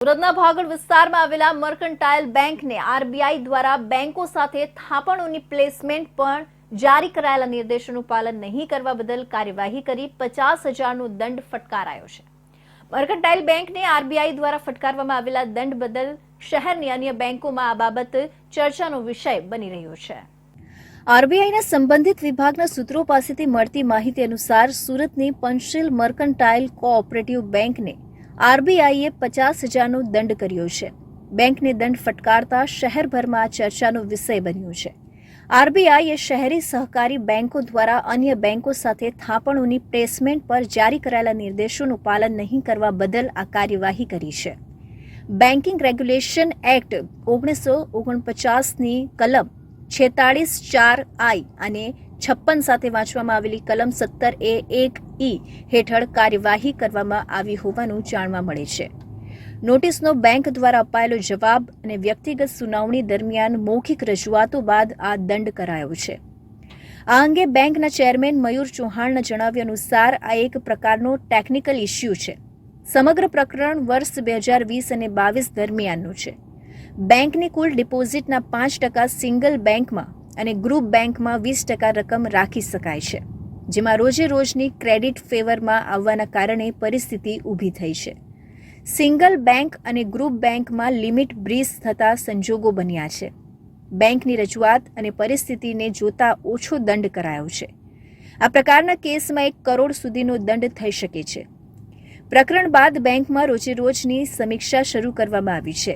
સુરતના ભાગળ વિસ્તારમાં આવેલા મર્કન્ટાઇલ બેંકને આરબીઆઈ દ્વારા બેંકો સાથે થાપણોની પ્લેસમેન્ટ પણ જારી કરાયેલા નિર્દેશોનું પાલન નહીં કરવા બદલ કાર્યવાહી કરી પચાસ હજારનો દંડ ફટકારાયો છે. મર્કન્ટાઇલ બેંકને આરબીઆઈ દ્વારા ફટકારવામાં આવેલા દંડ બદલ શહેરની અન્ય બેંકોમાં આ બાબત ચર્ચાનો વિષય બની રહ્યો છે. આરબીઆઈના સંબંધિત વિભાગના સૂત્રો પાસેથી મળતી માહિતી અનુસાર સુરતની પંચશીલ મર્કન્ટાઇલ કોઓપરેટિવ બેંકને આરબીઆઈએ પચાસ હજારનો દંડ કર્યો છે. બેંકને દંડ ફટકારતા શહેરભરમાં આ ચર્ચાનો વિષય બન્યો છે. આરબીઆઈએ શહેરી સહકારી બેંકો દ્વારા અન્ય બેંકો સાથે થાપણોની પ્લેસમેન્ટ પર જારી કરાયેલા નિર્દેશોનું પાલન નહીં કરવા બદલ આ કાર્યવાહી કરી છે. બેન્કિંગ રેગ્યુલેશન એક્ટ ઓગણીસો ઓગણપચાસની કલમ છેતાળીસ ચાર આઈ અને છપ્પન સાથે વાંચવામાં આવેલી કલમ સત્તર એ એક ઈ હેઠળ કાર્યવાહી કરવામાં આવી હોવાનું જાણવા મળે છે. નોટિસનો બેંક દ્વારા અપાયેલો જવાબ અને વ્યક્તિગત સુનાવણી દરમિયાન મૌખિક રજૂઆતો બાદ આ દંડ કરાયો છે. આ અંગે બેંકના ચેરમેન મયુર ચૌહાણના જણાવ્યા અનુસાર આ એક પ્રકારનો ટેકનિકલ ઇસ્યુ છે. સમગ્ર પ્રકરણ વર્ષ બે હજાર વીસ અને બાવીસ દરમિયાનનું છે. બેંકની કુલ ડિપોઝિટના પાંચ ટકા સિંગલ બેંકમાં અને ગ્રુપ બેંકમાં વીસ ટકા રકમ રાખી શકાય છે, જેમાં રોજે રોજની ક્રેડિટ ફેવરમાં આવવાના કારણે પરિસ્થિતિ ઊભી થઈ છે. સિંગલ બેંક અને ગ્રુપ બેંકમાં લિમિટ બ્રીઝ થતા સંજોગો બન્યા છે. બેંકની રજૂઆત અને પરિસ્થિતિને જોતા ઓછો દંડ કરાયો છે. આ પ્રકારના કેસમાં એક કરોડ સુધીનો દંડ થઈ શકે છે. પ્રકરણ બાદ બેંકમાં રોજેરોજની સમીક્ષા શરૂ કરવામાં આવી છે.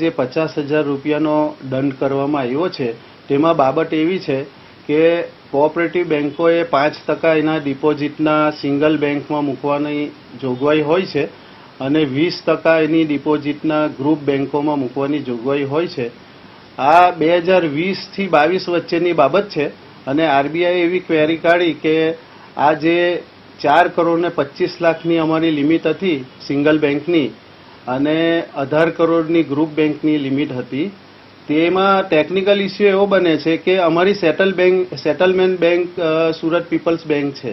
જે પચાસ હજાર રૂપિયાનો દંડ કરવામાં આવ્યો છે તેમાં બાબત એવી છે કે કોઓપરેટિવ બેન્કોએ પાંચ ટકા એના ડિપોઝિટના સિંગલ બેંકમાં મૂકવાની જોગવાઈ હોય છે અને વીસ ટકા એની ડિપોઝિટના ગ્રુપ બેન્કોમાં મૂકવાની જોગવાઈ હોય છે. આ બે હજાર વીસથી બાવીસ વચ્ચેની બાબત છે અને આરબીઆઈ એવી ક્વેરી કાઢી કે આ જે ચાર કરોડ ને પચીસ લાખની અમારી લિમિટ હતી સિંગલ બેંકની અને અઢાર કરોડની ગ્રુપ બેંકની લિમિટ હતી તેમાં ટેકનિકલ ઇસ્યુ એવો બને છે કે અમારી settle bank settlement bank Surat peoples bank છે.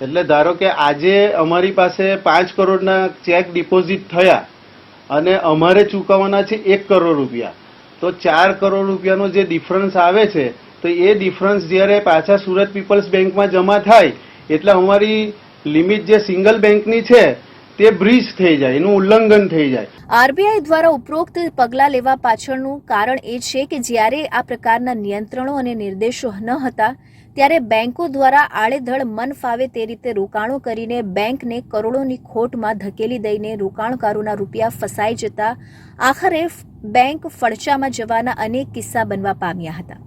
એટલે ધારો કે આજે અમારી પાસે પાંચ કરોડના ચેક ડિપોઝિટ થયા અને અમારે ચૂકવવાના છે એક કરોડ રૂપિયા. તો ચાર કરોડ રૂપિયાનો જે ડિફરન્સ આવે છે, તો એ ડિફરન્સ જ્યારે પાછા સુરત પીપલ્સ બેંકમાં જમા થાય, એટલે અમારી લિમિટ જે સિંગલ બેંકની છે તે બ્રીચ થઈ જાય, એનું ઉલ્લંઘન થઈ જાય. આરબીઆઈ દ્વારા ઉપરોક્ત પગલાં લેવા પાછળનું કારણ એ છે કે જ્યારે આ પ્રકારના નિયંત્રણો અને નિર્દેશો ન હતા, ત્યારે બેંકો દ્વારા આડેધડ મન ફાવે તે રીતે રોકાણો કરીને બેંકને કરોડોની ખોટમાં ધકેલી દઈને રોકાણકારોના રૂપિયા ફસાઈ જતા, આખરે બેંક ફડચામાં જવાના અનેક કિસ્સા બનવા પામ્યા હતા.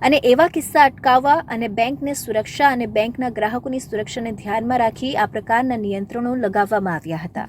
અને એવા કિસ્સા અટકાવવા અને બેંકને સુરક્ષા અને બેંકના ગ્રાહકોની સુરક્ષાને ધ્યાનમાં રાખી આ પ્રકારના નિયંત્રણો લગાવવામાં આવ્યા હતા.